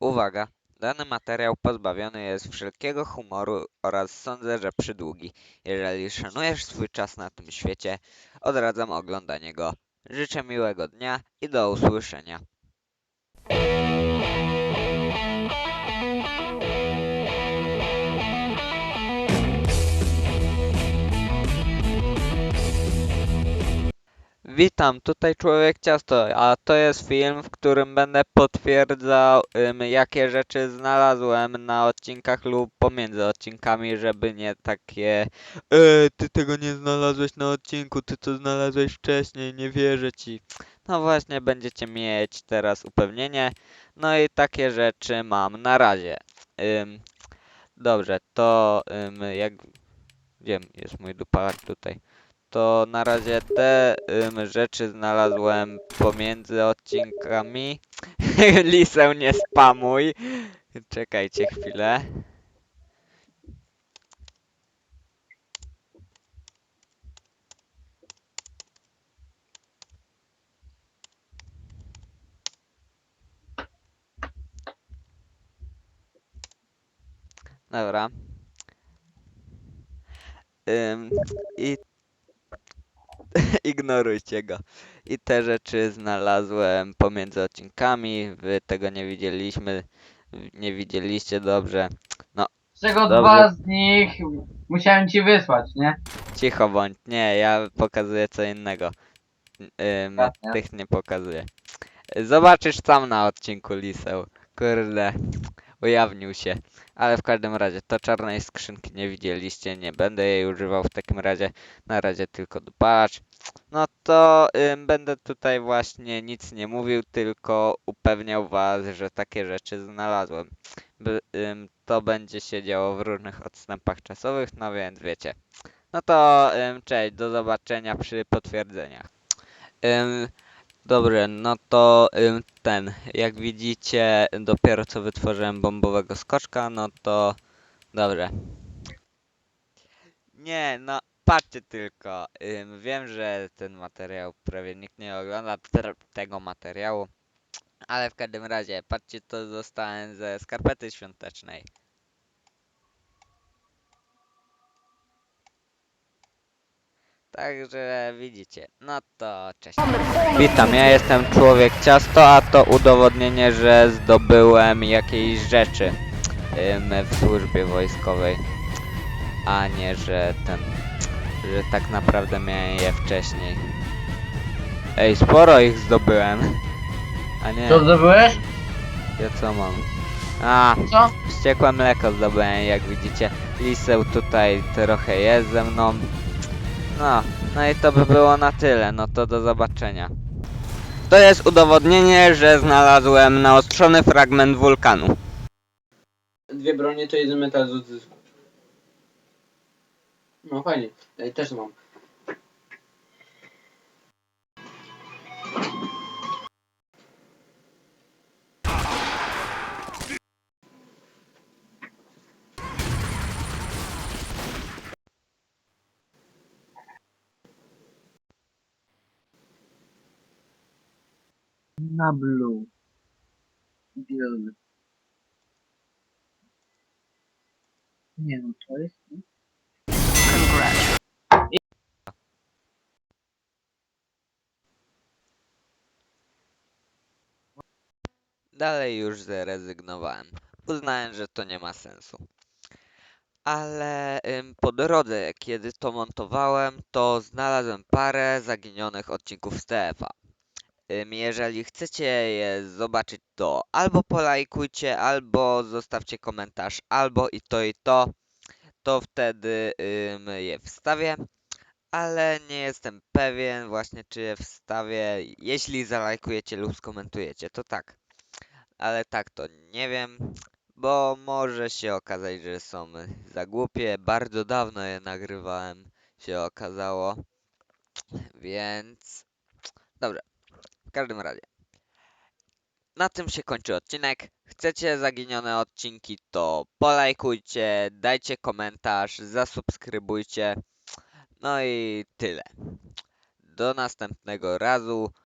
Uwaga! Dany materiał pozbawiony jest wszelkiego humoru oraz sądzę, że przydługi. Jeżeli szanujesz swój czas na tym świecie, odradzam oglądanie go. Życzę miłego dnia i do usłyszenia. Witam, tutaj Człowiek Ciasto, a to jest film, w którym będę potwierdzał, ym, jakie rzeczy znalazłem na odcinkach lub pomiędzy odcinkami, żeby nie takie e, ty tego nie znalazłeś na odcinku, ty to znalazłeś wcześniej, nie wierzę ci. No właśnie, będziecie mieć teraz upewnienie. No i takie rzeczy mam na razie. Ym, dobrze, to ym, jak... Gdzie jest mój dupalak tutaj? To na razie te rzeczy znalazłem pomiędzy odcinkami. Lisę nie spamuj. Czekajcie chwilę. Dobra. I ignorujcie go. I te rzeczy znalazłem pomiędzy odcinkami. Wy tego nie widzieliśmy. Nie widzieliście dobrze. Z czego Dobrze. dwa z nich musiałem ci wysłać, nie? Cicho bądź. Nie, ja pokazuję co innego. Ym, Jasne. tych nie pokazuję. Zobaczysz sam na odcinku Liseł. Kurde. Ujawnił się. Ale w każdym razie, to czarnej skrzynki nie widzieliście. Nie będę jej używał w takim razie. Na razie tylko dopalacz. No to będę tutaj właśnie nic nie mówił, tylko upewniał was, że takie rzeczy znalazłem. By, to będzie się działo w różnych odstępach czasowych, no więc wiecie. No to cześć, do zobaczenia przy potwierdzeniach. Dobrze, no to ten, jak widzicie, dopiero co wytworzyłem bombowego skoczka, no to dobrze. Nie, no patrzcie tylko. Wiem, że ten materiał prawie nikt nie ogląda tego materiału. Ale w każdym razie, patrzcie, to dostałem ze skarpety świątecznej. Także widzicie, no to cześć. Witam, ja jestem Człowiek Ciasto, a to udowodnienie, że zdobyłem jakieś rzeczy ym, w służbie wojskowej. A nie, że ten, że tak naprawdę miałem je wcześniej. Ej, sporo ich zdobyłem. A nie, Co zdobyłeś? ja co mam? A, Co? wściekłe mleko zdobyłem, jak widzicie. Liseł tutaj trochę jest ze mną. No, no i to by było na tyle, no to do zobaczenia. To jest udowodnienie, że znalazłem naostrzony fragment wulkanu. Dwie bronie to jeden metal z odzysku. No fajnie, też mam. Na blue. Biel. Nie no, to jest... Dalej już zrezygnowałem. Uznałem, że to nie ma sensu. Ale ym, po drodze, kiedy to montowałem, to znalazłem parę zaginionych odcinków z TF-a. Jeżeli chcecie je zobaczyć, to albo polajkujcie, albo zostawcie komentarz, albo i to, i to, to wtedy je wstawię. Ale nie jestem pewien właśnie, czy je wstawię. Jeśli zalajkujecie lub skomentujecie, to tak. Ale tak to nie wiem, bo może się okazać, że są za głupie. Bardzo dawno je nagrywałem, się okazało. Więc dobrze. W każdym razie. Na tym się kończy odcinek. Chcecie zaginione odcinki, to polajkujcie, dajcie komentarz, zasubskrybujcie. No i tyle. Do następnego razu.